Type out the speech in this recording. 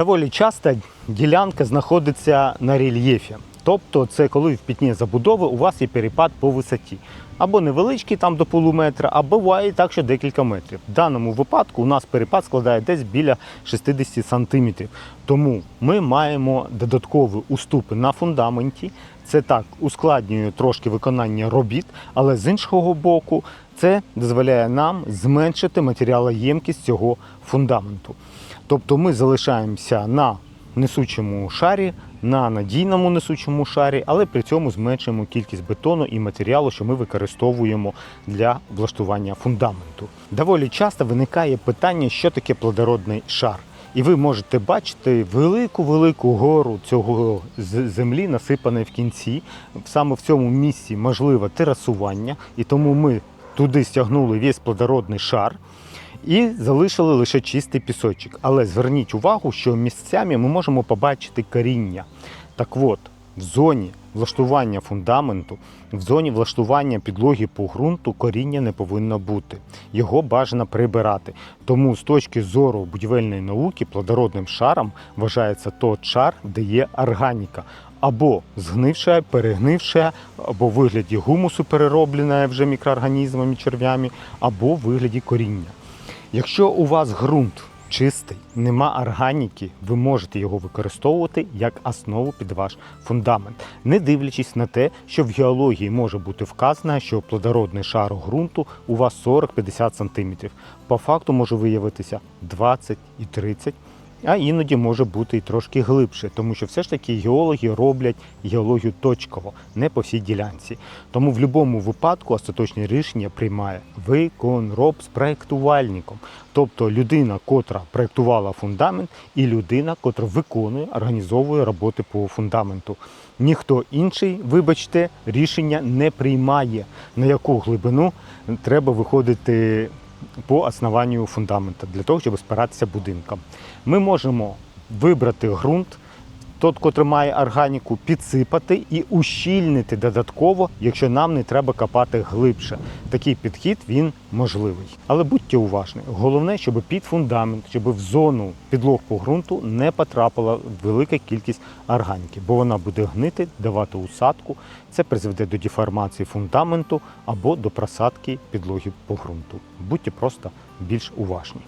Доволі часто ділянка знаходиться на рельєфі. Тобто це коли в пітні забудови у вас є перепад по висоті. Або невеличкий там до полуметра, а буває так, що декілька метрів. В даному випадку у нас перепад складає десь біля 60 сантиметрів. Тому ми маємо додаткові уступи на фундаменті. Це так ускладнює трошки виконання робіт, але з іншого боку, це дозволяє нам зменшити матеріалоємкість цього фундаменту. Тобто ми залишаємося на несучому шарі, на надійному несучому шарі, але при цьому зменшуємо кількість бетону і матеріалу, що ми використовуємо для влаштування фундаменту. Доволі часто виникає питання, що таке плодородний шар. І ви можете бачити велику-велику гору цього землі, насипаної в кінці. Саме в цьому місці можливе терасування, і тому ми туди стягнули весь плодородний шар і залишили лише чистий пісочок. Але зверніть увагу, що місцями ми можемо побачити коріння. Так от, в зоні влаштування фундаменту, в зоні влаштування підлоги по ґрунту коріння не повинно бути. Його бажано прибирати. Тому з точки зору будівельної науки плодородним шаром вважається той шар, де є органіка. Або згнивша, перегнивша, або в вигляді гумусу перероблена вже мікроорганізмами, черв'ями, або в вигляді коріння. Якщо у вас ґрунт чистий, нема органіки, ви можете його використовувати як основу під ваш фундамент, не дивлячись на те, що в геології може бути вказано, що плодородний шар ґрунту у вас 40-50 см. По факту може виявитися 20 і 30 а іноді може бути і трошки глибше, тому що все ж таки геологи роблять геологію точково, не по всій ділянці. Тому в будь-якому випадку остаточне рішення приймає виконроб з проєктувальником, тобто людина, котра проєктувала фундамент, і людина, котра виконує, організовує роботи по фундаменту. Ніхто інший, вибачте, рішення не приймає, на яку глибину треба виходити по основанню фундамента для того, щоб спиратися будинком. Ми можемо вибрати ґрунт, тот, котрий має органіку, підсипати і ущільнити додатково, якщо нам не треба копати глибше. Такий підхід він можливий. Але будьте уважні. Головне, щоб під фундамент, щоб в зону підлог по ґрунту не потрапила велика кількість органіки, бо вона буде гнити, давати усадку. Це призведе до деформації фундаменту або до просадки підлоги по ґрунту. Будьте просто більш уважні.